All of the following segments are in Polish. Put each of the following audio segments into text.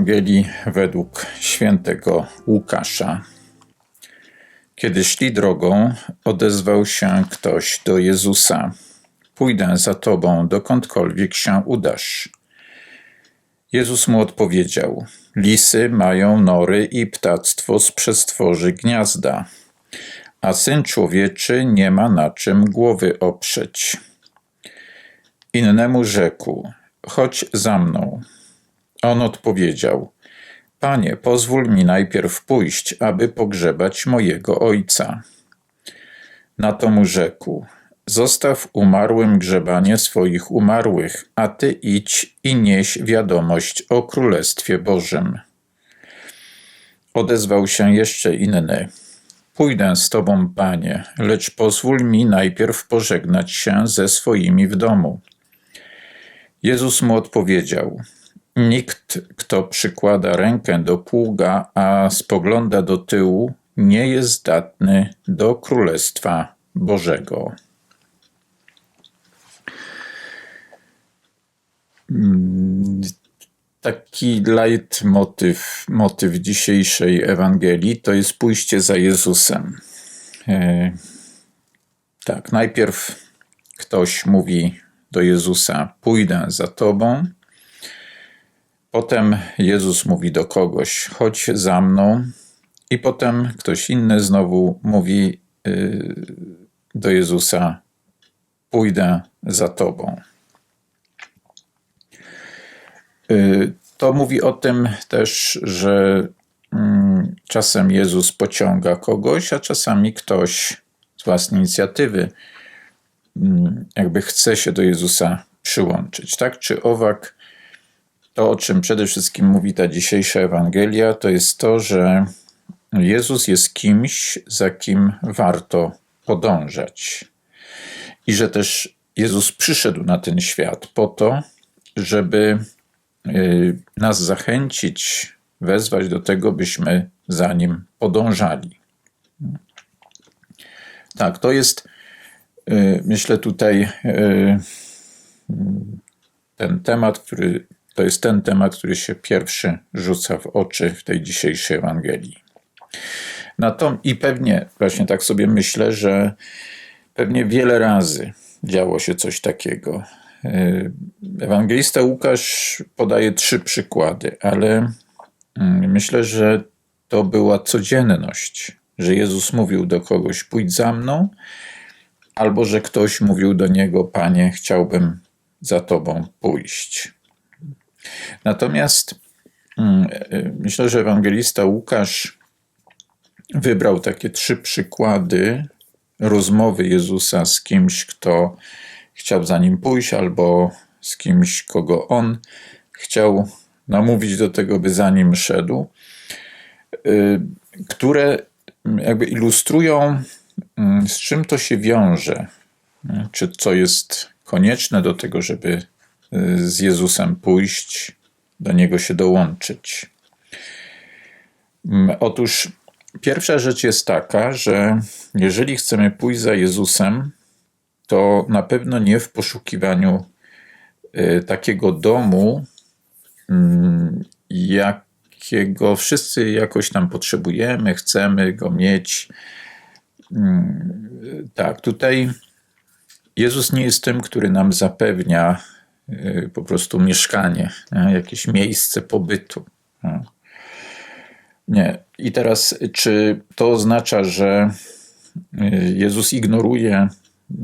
Ewangelii według świętego Łukasza. Kiedy szli drogą, odezwał się ktoś do Jezusa: Pójdę za tobą, dokądkolwiek się udasz. Jezus mu odpowiedział: Lisy mają nory i ptactwo z przestworzy gniazda, a syn człowieczy nie ma na czym głowy oprzeć. Innemu rzekł: Chodź za mną. On odpowiedział: Panie, pozwól mi najpierw pójść, aby pogrzebać mojego ojca. Na to mu rzekł: Zostaw umarłym grzebanie swoich umarłych, a ty idź i nieś wiadomość o Królestwie Bożym. Odezwał się jeszcze inny. Pójdę z tobą, panie, lecz pozwól mi najpierw pożegnać się ze swoimi w domu. Jezus mu odpowiedział: Nikt, kto przykłada rękę do pługa, a spogląda do tyłu, nie jest zdatny do Królestwa Bożego. Taki leitmotyw motyw dzisiejszej Ewangelii to jest pójście za Jezusem. E, tak, najpierw ktoś mówi do Jezusa: Pójdę za Tobą. Potem Jezus mówi do kogoś: Chodź za mną. I potem ktoś inny znowu mówi y, do Jezusa: Pójdę za Tobą. Y, to mówi o tym też, że mm, czasem Jezus pociąga kogoś, a czasami ktoś z własnej inicjatywy mm, jakby chce się do Jezusa przyłączyć. Tak czy owak, to o czym przede wszystkim mówi ta dzisiejsza Ewangelia, to jest to, że Jezus jest kimś, za kim warto podążać. I że też Jezus przyszedł na ten świat po to, żeby y, nas zachęcić, wezwać do tego, byśmy za nim podążali. Tak, to jest, y, myślę, tutaj y, ten temat, który to jest ten temat, który się pierwszy rzuca w oczy w tej dzisiejszej Ewangelii. Na to, I pewnie, właśnie tak sobie myślę, że pewnie wiele razy działo się coś takiego. Yy, ewangelista Łukasz podaje trzy przykłady, ale mm, myślę, że to była codzienność, że Jezus mówił do kogoś: Pójdź za mną, albo że ktoś mówił do niego: Panie, chciałbym za tobą pójść. Natomiast mm, y, myślę, że ewangelista Łukasz wybrał takie trzy przykłady rozmowy Jezusa z kimś, kto chciał za nim pójść, albo z kimś, kogo on chciał namówić do tego, by za nim szedł, y, które jakby ilustrują, mm, z czym to się wiąże, czy co jest konieczne do tego, żeby z Jezusem pójść, do Niego się dołączyć. Mm, otóż pierwsza rzecz jest taka, że jeżeli chcemy pójść za Jezusem, to na pewno nie w poszukiwaniu y, takiego domu, mm, jakiego wszyscy jakoś tam potrzebujemy, chcemy go mieć. Mm, tak, tutaj Jezus nie jest tym, który nam zapewnia Y, po prostu mieszkanie, nie? jakieś miejsce pobytu. Nie? nie. I teraz, czy to oznacza, że y, Jezus ignoruje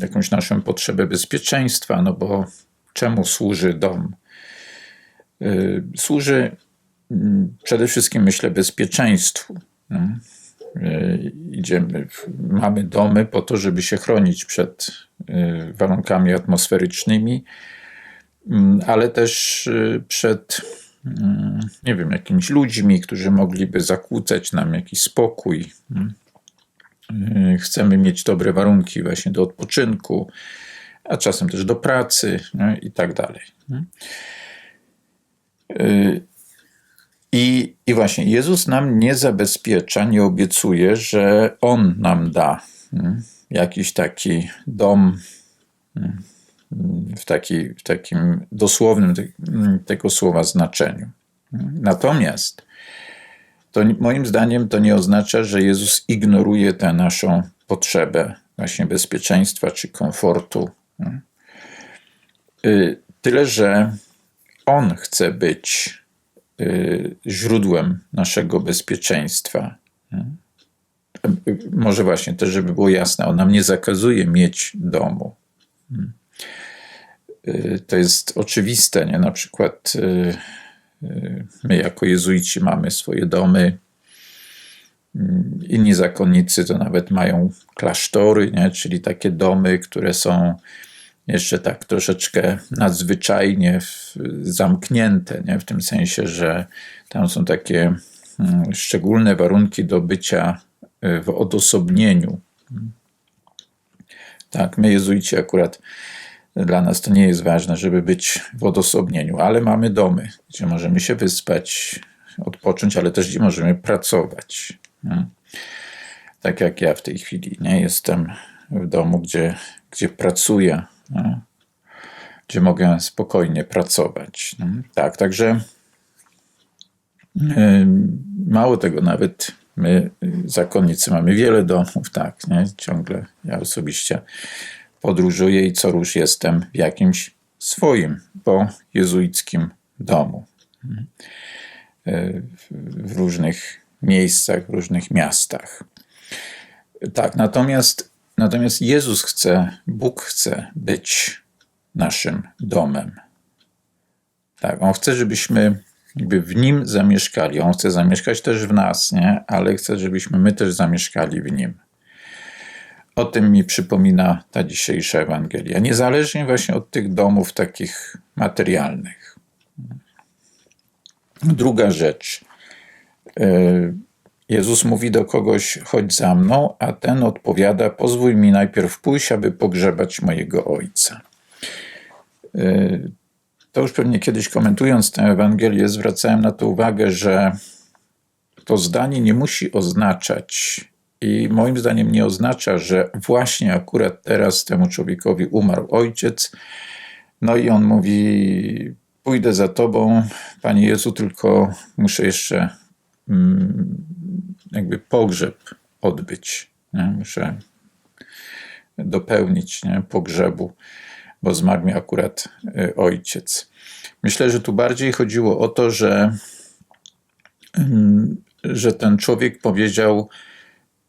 jakąś naszą potrzebę bezpieczeństwa? No bo czemu służy dom? Y, służy mm, przede wszystkim, myślę, bezpieczeństwu. Nie? Idziemy, mamy domy po to, żeby się chronić przed warunkami atmosferycznymi, ale też y, przed, mm, nie wiem, jakimiś ludźmi, którzy mogliby zakłócać nam jakiś spokój. Mm. Y, chcemy mieć dobre warunki właśnie do odpoczynku, a czasem też do pracy i tak dalej. Y, I, I właśnie Jezus nam nie zabezpiecza, nie obiecuje, że On nam da jakiś taki dom w, taki, w takim dosłownym te, tego słowa znaczeniu. Natomiast to moim zdaniem to nie oznacza, że Jezus ignoruje tę naszą potrzebę właśnie bezpieczeństwa czy komfortu. Y, tyle, że On chce być y, źródłem naszego bezpieczeństwa. Może właśnie też, żeby było jasne, On nam nie zakazuje mieć domu. Y, to jest oczywiste, nie? Na przykład my jako jezuici mamy swoje domy, Inni zakonnicy to nawet mają klasztory, nie? czyli takie domy, które są jeszcze tak troszeczkę nadzwyczajnie zamknięte, nie? w tym sensie, że tam są takie mm, szczególne warunki do bycia y, w odosobnieniu. Tak, my jezuici akurat dla nas to nie jest ważne, żeby być w odosobnieniu, ale mamy domy, gdzie możemy się wyspać, odpocząć, ale też gdzie możemy pracować. Tak jak ja w tej chwili, nie? Jestem w domu, gdzie, gdzie pracuję, nie? gdzie mogę spokojnie pracować. Nie? Tak, także mało tego, nawet my, zakonnicy, mamy wiele domów, tak, nie? Ciągle ja osobiście podróżuję i co róż jestem w jakimś swoim, po jezuickim domu. W różnych miejscach, w różnych miastach. Tak, natomiast, natomiast Jezus chce, Bóg chce być naszym domem. Tak, On chce, żebyśmy jakby w Nim zamieszkali. On chce zamieszkać też w nas, nie? ale chce, żebyśmy my też zamieszkali w Nim. O tym mi przypomina ta dzisiejsza Ewangelia. Niezależnie właśnie od tych domów takich materialnych. Druga rzecz. E, Jezus mówi do kogoś: chodź za mną, a ten odpowiada: pozwól mi najpierw pójść, aby pogrzebać mojego ojca. E, to już pewnie kiedyś komentując tę Ewangelię, zwracałem na to uwagę, że to zdanie nie musi oznaczać, i moim zdaniem nie oznacza, że właśnie akurat teraz temu człowiekowi umarł ojciec, no i on mówi: Pójdę za tobą, Panie Jezu, tylko muszę jeszcze Mm, jakby pogrzeb odbyć. Nie? Muszę dopełnić nie? pogrzebu, bo zmarł mi akurat y, ojciec. Myślę, że tu bardziej chodziło o to, że, mm, że ten człowiek powiedział: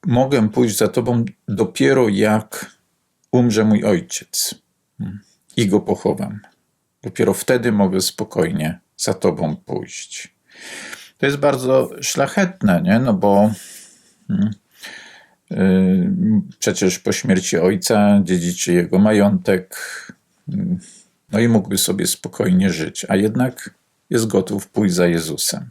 Mogę pójść za tobą dopiero jak umrze mój ojciec i go pochowam. Dopiero wtedy mogę spokojnie za tobą pójść to jest bardzo szlachetne, nie? No bo yy, przecież po śmierci ojca dziedziczy jego majątek, yy, no i mógłby sobie spokojnie żyć, a jednak jest gotów pójść za Jezusem.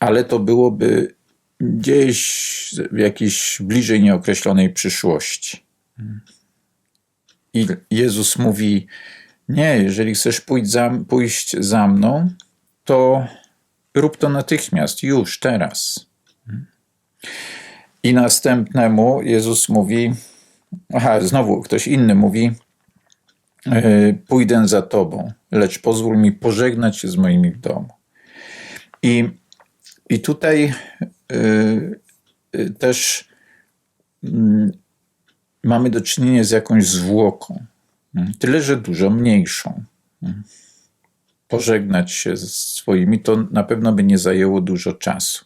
Ale to byłoby gdzieś w jakiejś bliżej nieokreślonej przyszłości. I Jezus mówi: Nie, jeżeli chcesz pójść za, pójść za mną, to Rób to natychmiast, już, teraz. I następnemu Jezus mówi, aha, znowu ktoś inny mówi, e, pójdę za tobą, lecz pozwól mi pożegnać się z moimi w domu. I, i tutaj też y, mamy do czynienia z jakąś zwłoką, tyle że dużo mniejszą pożegnać się ze swoimi, to na pewno by nie zajęło dużo czasu.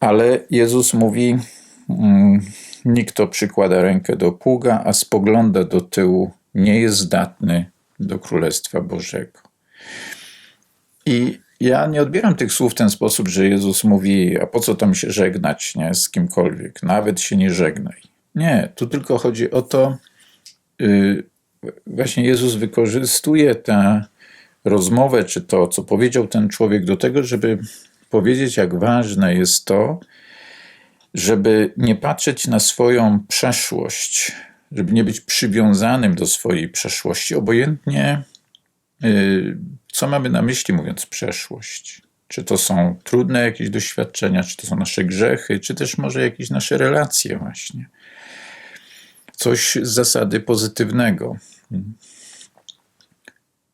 Ale Jezus mówi: mm, Nikt, kto przykłada rękę do pługa, a spogląda do tyłu, nie jest zdatny do Królestwa Bożego. I ja nie odbieram tych słów w ten sposób, że Jezus mówi: A po co tam się żegnać nie, z kimkolwiek? Nawet się nie żegnaj. Nie, tu tylko chodzi o to, yy, właśnie Jezus wykorzystuje tę rozmowę, czy to, co powiedział ten człowiek, do tego, żeby powiedzieć, jak ważne jest to, żeby nie patrzeć na swoją przeszłość, żeby nie być przywiązanym do swojej przeszłości, obojętnie y, co mamy na myśli, mówiąc przeszłość. Czy to są trudne jakieś doświadczenia, czy to są nasze grzechy, czy też może jakieś nasze relacje, właśnie. Coś z zasady pozytywnego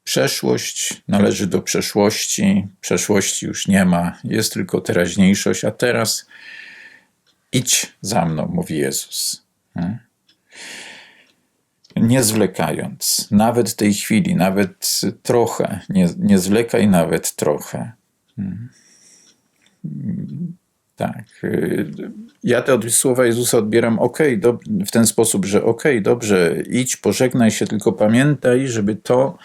Przeszłość należy do przeszłości, przeszłości już nie ma, jest tylko teraźniejszość, a teraz idź za mną, mówi Jezus. Hmm? Nie zwlekając, nawet tej chwili, nawet trochę, nie, nie zwlekaj nawet trochę. Hmm. Tak. y, Ja te słowa Jezusa odbieram ok, do, w ten sposób, że ok, dobrze, idź, pożegnaj się, tylko pamiętaj, żeby to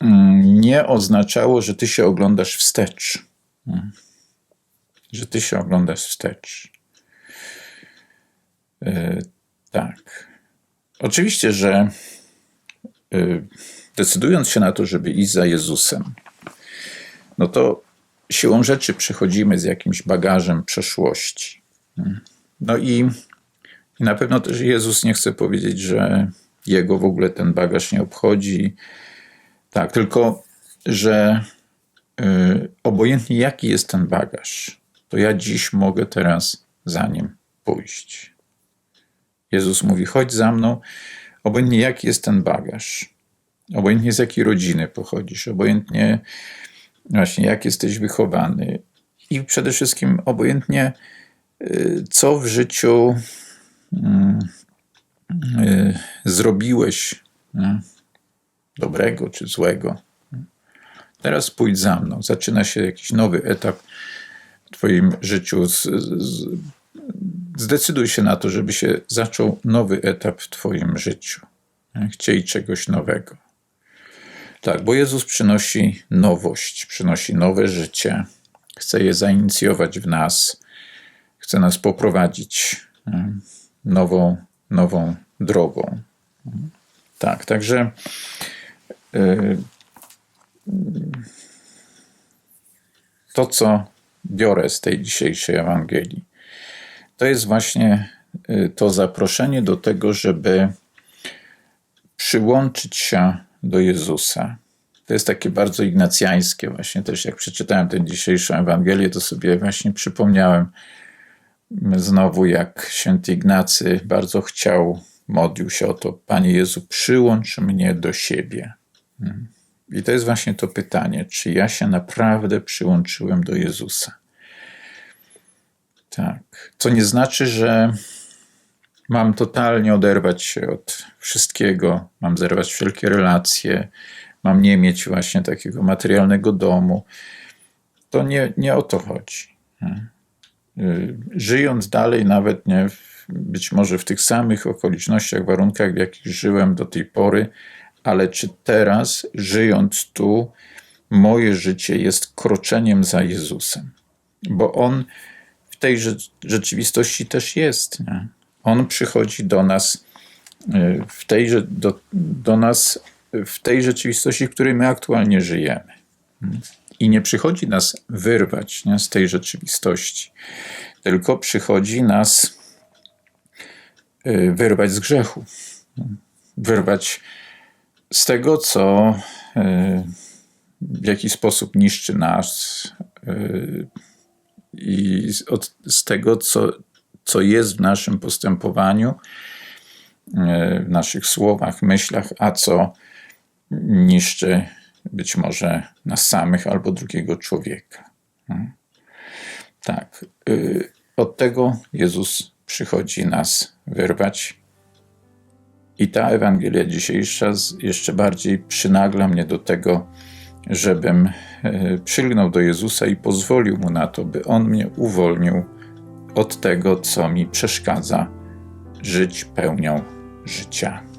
mm, nie oznaczało, że ty się oglądasz wstecz. Mm. Że ty się oglądasz wstecz. Y, Tak. Oczywiście, że y, decydując się na to, żeby iść za Jezusem, no to siłą rzeczy przychodzimy z jakimś bagażem przeszłości. No i, i na pewno też Jezus nie chce powiedzieć, że jego w ogóle ten bagaż nie obchodzi. Tak, tylko że y, obojętnie jaki jest ten bagaż, to ja dziś mogę teraz za nim pójść. Jezus mówi: chodź za mną, obojętnie jaki jest ten bagaż, obojętnie z jakiej rodziny pochodzisz, obojętnie właśnie jak jesteś wychowany i przede wszystkim obojętnie y, co w życiu mm, y, zrobiłeś dobrego czy złego. Teraz pójdź za mną. Zaczyna się jakiś nowy etap w Twoim życiu. Z, z, zdecyduj się na to, żeby się zaczął nowy etap w Twoim życiu. Chciej czegoś nowego. Tak, bo Jezus przynosi nowość, przynosi nowe życie, chce je zainicjować w nas, chce nas poprowadzić mm, nową, nową drogą. Tak, także y, to, co biorę z tej dzisiejszej Ewangelii, to jest właśnie y, to zaproszenie do tego, żeby przyłączyć się do Jezusa. To jest takie bardzo ignacjańskie, właśnie też jak przeczytałem tę dzisiejszą Ewangelię, to sobie właśnie przypomniałem znowu, jak święty Ignacy bardzo chciał, modlił się o to, Panie Jezu, przyłącz mnie do siebie. I to jest właśnie to pytanie, czy ja się naprawdę przyłączyłem do Jezusa. Tak. Co nie znaczy, że mam totalnie oderwać się od wszystkiego, mam zerwać wszelkie relacje, mam nie mieć właśnie takiego materialnego domu. To nie, nie o to chodzi. Y, Żyjąc dalej, nawet nie, być może w tych samych okolicznościach, warunkach, w jakich żyłem do tej pory, ale czy teraz, żyjąc tu, moje życie jest kroczeniem za Jezusem? Bo On tej rze- rzeczywistości też jest. Nie? On przychodzi do nas y, w tej, do, do nas w tej rzeczywistości, w której my aktualnie żyjemy. I nie przychodzi nas wyrwać nie, z tej rzeczywistości, tylko przychodzi nas y, wyrwać z grzechu, wyrwać z tego, co y, w jakiś sposób niszczy nas i od, z tego, co, co jest w naszym postępowaniu, y, w naszych słowach, myślach, a co niszczy być może nas samych albo drugiego człowieka. Hmm. Tak. y, Od tego Jezus przychodzi nas wyrwać. I ta Ewangelia dzisiejsza jeszcze bardziej przynagla mnie do tego, żebym przylgnął do Jezusa i pozwolił mu na to, by on mnie uwolnił od tego, co mi przeszkadza żyć pełnią życia.